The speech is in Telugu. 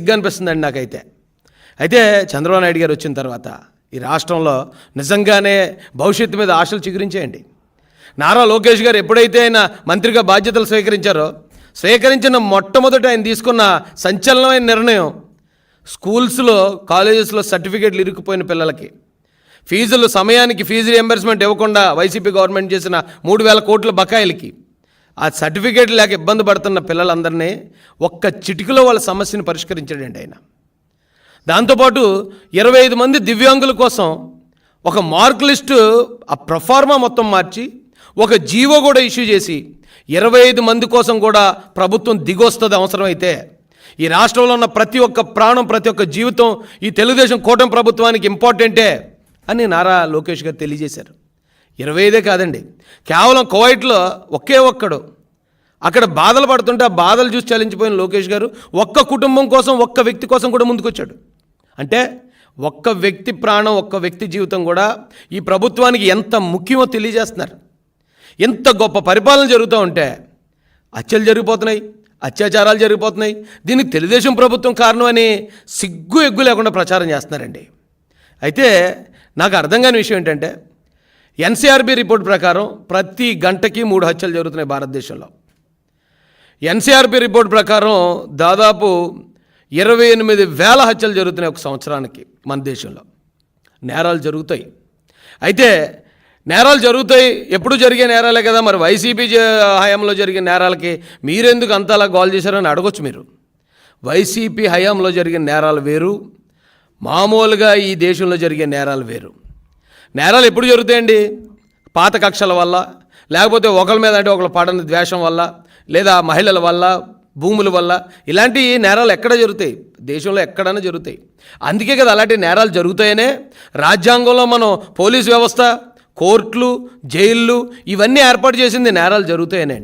సిగ్గు అనిపిస్తుందండి నాకైతే. అయితే చంద్రబాబు నాయుడు గారు వచ్చిన తర్వాత ఈ రాష్ట్రంలో నిజంగానే భవిష్యత్తు మీద ఆశలు చిగురించేయండి. నారా లోకేష్ గారు ఎప్పుడైతే ఆయన మంత్రిగా బాధ్యతలు స్వీకరించారో స్వీకరించిన మొట్టమొదట ఆయన తీసుకున్న సంచలనమైన నిర్ణయం స్కూల్స్లో కాలేజెస్లో సర్టిఫికేట్లు ఇరుక్కుపోయిన పిల్లలకి. ఫీజులు సమయానికి ఫీజు రియంబర్స్మెంట్ ఇవ్వకుండా వైసీపీ గవర్నమెంట్ చేసిన మూడు వేల కోట్ల బకాయిలకి. ఆ సర్టిఫికేట్ లేక ఇబ్బంది పడుతున్న పిల్లలందరినీ ఒక్క చిటికలో వాళ్ళ సమస్యను పరిష్కరించాడండి ఆయన. దాంతోపాటు ఇరవై ఐదు మంది దివ్యాంగుల కోసం ఒక మార్క్ లిస్టు ఆ ప్రొఫార్మా మొత్తం మార్చి ఒక జీవో కూడా ఇష్యూ చేసి ఇరవై ఐదు మంది కోసం కూడా ప్రభుత్వం దిగొస్తుంది అవసరమైతే ఈ రాష్ట్రంలో ఉన్న ప్రతి ఒక్క ప్రాణం ప్రతి ఒక్క జీవితం ఈ తెలుగుదేశం కూటమి ప్రభుత్వానికి ఇంపార్టెంటే అని నారా లోకేష్ గారు తెలియజేశారు. ఇరవై ఐదే కాదండి. కేవలం కువైట్లో ఒకే ఒక్కడు. అక్కడ బాధలు పడుతుంటే ఆ బాధలు చూసి చలించిపోయిన లోకేష్ గారు ఒక్క కుటుంబం కోసం ఒక్క వ్యక్తి కోసం కూడా ముందుకొచ్చాడు. అంటే ఒక్క వ్యక్తి ప్రాణం ఒక్క వ్యక్తి జీవితం కూడా ఈ ప్రభుత్వానికి ఎంత ముఖ్యమో తెలియజేస్తున్నారు. ఎంత గొప్ప పరిపాలన జరుగుతూ ఉంటే హత్యలు జరిగిపోతున్నాయి అత్యాచారాలు జరిగిపోతున్నాయి. దీనికి తెలుగుదేశం ప్రభుత్వం కారణం అని సిగ్గు ఎగ్గు లేకుండా ప్రచారం చేస్తున్నారండి. అయితే నాకు అర్థం కాని విషయం ఏంటంటే ఎన్సీఆర్బీ రిపోర్ట్ ప్రకారం ప్రతి గంటకి మూడు హత్యలు జరుగుతున్నాయి భారతదేశంలో. ఎన్సీఆర్బీ రిపోర్ట్ ప్రకారం దాదాపు ఇరవై ఎనిమిది వేల హత్యలు జరుగుతున్నాయి ఒక సంవత్సరానికి మన దేశంలో. నేరాలు జరుగుతాయి. అయితే నేరాలు జరుగుతాయి. ఎప్పుడు జరిగే నేరాలే కదా. మరి వైసీపీ హయాంలో జరిగే నేరాలకి మీరెందుకు అంతలా గోల్ చేశారని అడగొచ్చు మీరు. వైసీపీ హయాంలో జరిగిన నేరాలు వేరు. మామూలుగా ఈ దేశంలో జరిగే నేరాలు వేరు. నేరాలు ఎప్పుడు జరుగుతాయండి? పాత కక్షల వల్ల లేకపోతే ఒకరి మీద అంటే ఒకరు పడని ద్వేషం వల్ల లేదా మహిళల వల్ల భూముల వల్ల ఇలాంటి నేరాలు ఎక్కడ జరుగుతాయి? దేశంలో ఎక్కడైనా జరుగుతాయి. అందుకే కదా అలాంటి నేరాలు జరుగుతాయనే. రాజ్యాంగంలో మనం పోలీస్ వ్యవస్థ కోర్టులు జైళ్ళు ఇవన్నీ ఏర్పాటు చేసింది నేరాలు జరుగుతాయనే